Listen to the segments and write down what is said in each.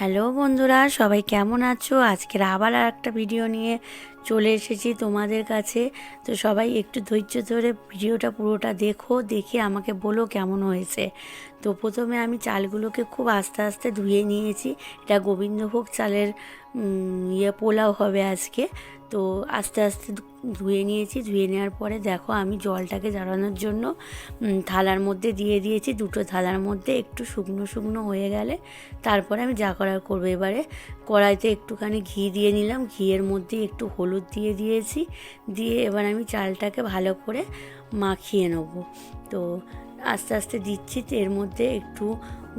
Hello বন্ধুরা, সবাই কেমন আছো? আজকের আবার আর একটা ভিডিও নিয়ে চলে এসেছি তোমাদের কাছে। তো সবাই একটু ধৈর্য ধরে ভিডিওটা পুরোটা দেখো, দেখে আমাকে বলো কেমন হয়েছে। তো প্রথমে আমি চালগুলোকে খুব আস্তে আস্তে ধুয়ে নিয়েছি। এটা গোবিন্দভোগ চালের ইয়ে পোলাও হবে আজকে। তো আস্তে আস্তে ধুয়ে নিয়েছি। ধুয়ে নেওয়ার পরে দেখো আমি জলটাকে জ্বালানোর জন্য থালার মধ্যে দিয়ে দিয়েছি। দুটো থালার মধ্যে একটু শুকনো শুকনো হয়ে গেলে তারপরে আমি যা করার করব। এবারে কড়াইতে একটুখানি ঘি দিয়ে নিলাম। ঘিয়ের মধ্যে একটু হলুদ দিয়ে দিয়েছি। দিয়ে এবার আমি চালটাকে ভালো করে মাখিয়ে নেব। তো আস্তে আস্তে দিচ্ছি। এর মধ্যে একটু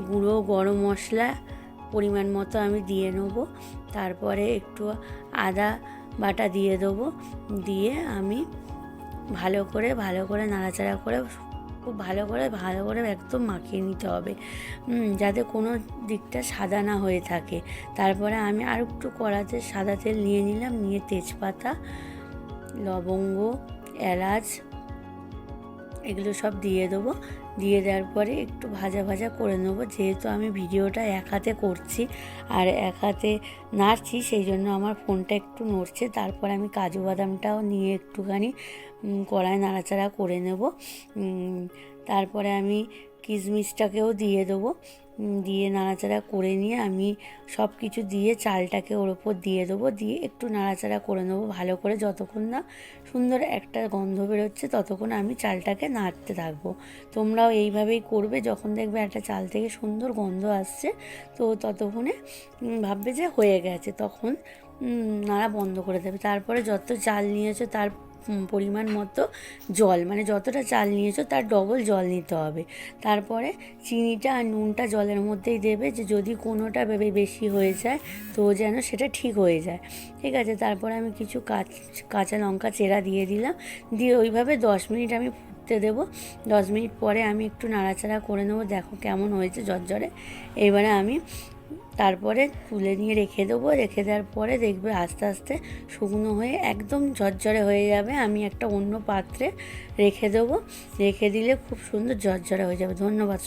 গুঁড়ো, গরম মশলা পরিমাণ মতো আমি দিয়ে নেব। তারপরে একটু আদা বাটা দিয়ে দেবো। দিয়ে আমি ভালো করে ভালো করে নাড়াচাড়া করে, খুব ভালো করে ভালো করে একদম মাখিয়ে নিতে হবে। যাতে কোনো দিকটা সাদা না হয়ে থাকে। তারপরে আমি আর একটু কড়াতে সাদা তেল নিয়ে নিলাম। নিয়ে তেজপাতা, লবঙ্গ, এলাচ এগুলো সব দিয়ে দেবো। দিয়ে দেওয়ার পরে একটু ভাজা ভাজা করে নেব। যেহেতু আমি ভিডিওটা এক হাতে করছি আর এক হাতে নাড়ছি, সেই জন্য আমার ফোনটা একটু নড়ছে। তারপর আমি কাজু বাদামটাও নিয়ে একটুখানি কড়ায় নাড়াচাড়া করে নেব। তারপরে আমি কিশমিশটাকেও দিয়ে দেবো। দিয়ে নাড়াচাড়া করে নিয়ে আমি সব কিছু দিয়ে চালটাকে ওর ওপর দিয়ে দেবো। দিয়ে একটু নাড়াচাড়া করে নেব ভালো করে। যতক্ষণ না সুন্দর একটা গন্ধ বেরোচ্ছে ততক্ষণ আমি চালটাকে নাড়তে থাকব। তোমরাও এইভাবেই করবে। যখন দেখবে একটা চাল থেকে সুন্দর গন্ধ আসছে, তো ততক্ষণে ভাববে যে হয়ে গেছে। তখন নাড়া বন্ধ করে দেবে। তারপরে যত চাল নিয়েছো তার পরিমাণ মতো জল। মানে যতটা চাল নিয়েছো তার ডবল জল নিতে হবে। তারপরে চিনিটা আর নুনটা জলের মধ্যেই দেবে যে যদি কোনোটা ভেবে বেশি হয়ে যায় তো যেন সেটা ঠিক হয়ে যায়। ঠিক আছে? তারপরে আমি কিছু কাঁচ, কাঁচা লঙ্কা চেরা দিয়ে দিলাম। দিয়ে ওইভাবে দশ মিনিট আমি ফুটতে দেবো। দশ মিনিট পরে আমি একটু নাড়াচাড়া করে নেব। দেখো কেমন হয়েছে জর্জরে এবারে আমি তারপরে তুলে নিয়ে রেখে দেবো। রেখে দেওয়ার পরে দেখবে আস্তে আস্তে শুকনো হয়ে একদম ঝরঝরে হয়ে যাবে। আমি একটা অন্য পাত্রে রেখে দেবো। রেখে দিলে খুব সুন্দর ঝরঝরে হয়ে যাবে। ধন্যবাদ।